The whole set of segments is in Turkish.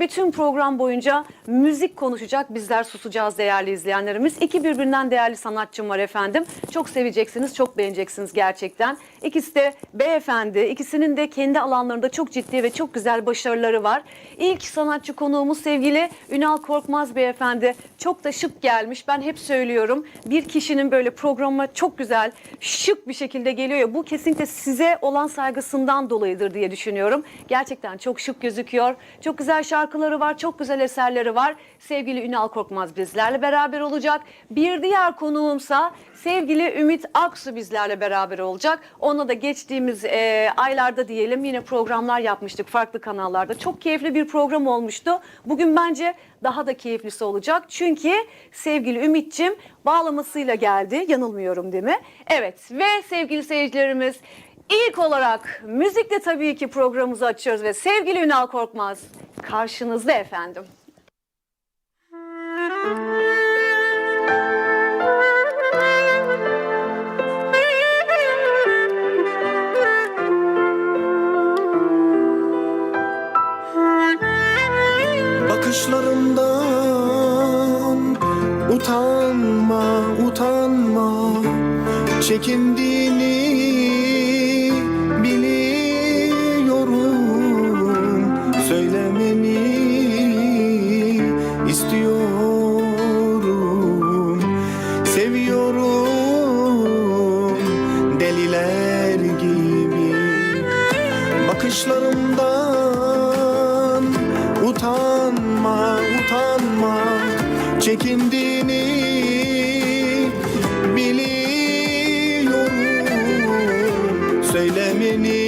bütün program boyunca müzik konuşacak. Bizler susacağız değerli izleyenlerimiz. İki birbirinden değerli sanatçım var efendim. Çok seveceksiniz, çok beğeneceksiniz gerçekten. İkisi de beyefendi. İkisinin de kendi alanlarında çok ciddi ve çok güzel başarıları var. İlk sanatçı konuğumuz sevgili Ünal Korkmaz beyefendi. Çok da şık gelmiş. Ben hep söylüyorum. Bir kişinin böyle programa çok güzel, şık bir şekilde geliyor ya. Bu kesinlikle size olan saygısından dolayıdır diye düşünüyorum. Gerçekten çok şık gözüküyor. Çok güzel şarkıları var, çok güzel eserleri var. Sevgili Ünal Korkmaz bizlerle beraber olacak. Bir diğer konuğumsa sevgili Ümit Aksu bizlerle beraber olacak. Onunla da geçtiğimiz e, aylarda diyelim yine programlar yapmıştık farklı kanallarda. Çok keyifli bir program olmuştu. Bugün bence daha da keyiflisi olacak. Çünkü sevgili Ümit'cim bağlamasıyla geldi. Yanılmıyorum değil mi? Evet ve sevgili seyircilerimiz ilk olarak müzikle tabii ki programımızı açıyoruz ve sevgili Ünal Korkmaz karşınızda efendim. Bakışlarımdan utanma, utanma Çekindiğini Çekindiğini biliyorum. Söylemeni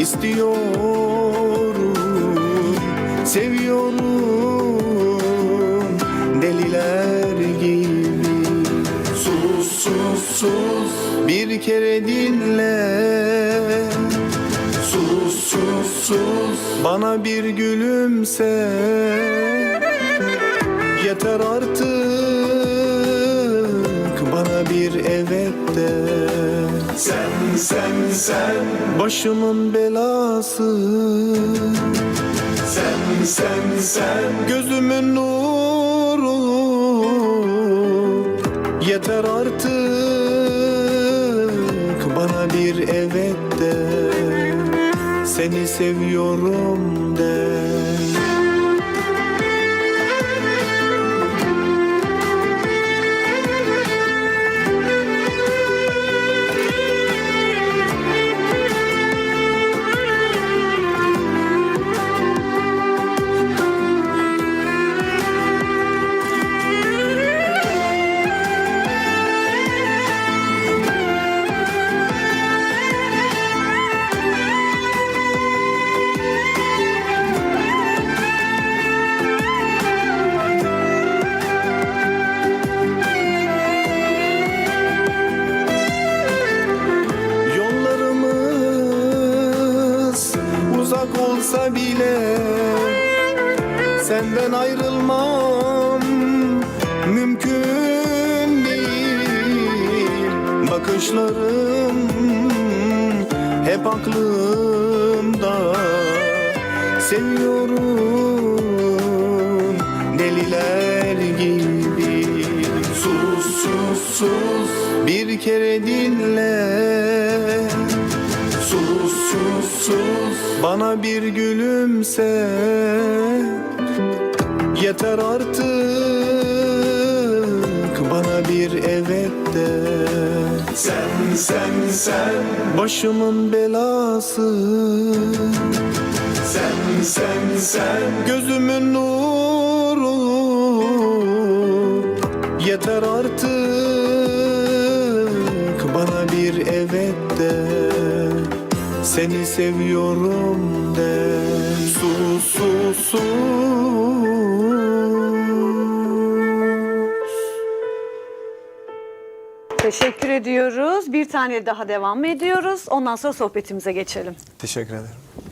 istiyorum. Seviyorum deliler gibi. Sus, sus, sus. Bir kere dinle. Sus sus sus. Bana bir gülümse Yeter artık bana bir evet de. Sen sen sen. Başımın belası. Sen sen sen. Gözümün nuru. Yeter artık bana bir evet de. Seni seviyorum de olsa bile Senden ayrılmam mümkün değil. Bakışlarım hep aklımda. Seviyorum deliler gibi. Sus sus sus. Bir kere dinle sus. Bana bir gülümse. Yeter artık bana bir evet de. Sen sen sen. Başımın belası. Sen sen sen. Gözümün nuru. Yeter artık Seni seviyorum de Sus sus sus Teşekkür ediyoruz. Bir tane daha devam ediyoruz. Ondan sonra sohbetimize geçelim. Teşekkür ederim.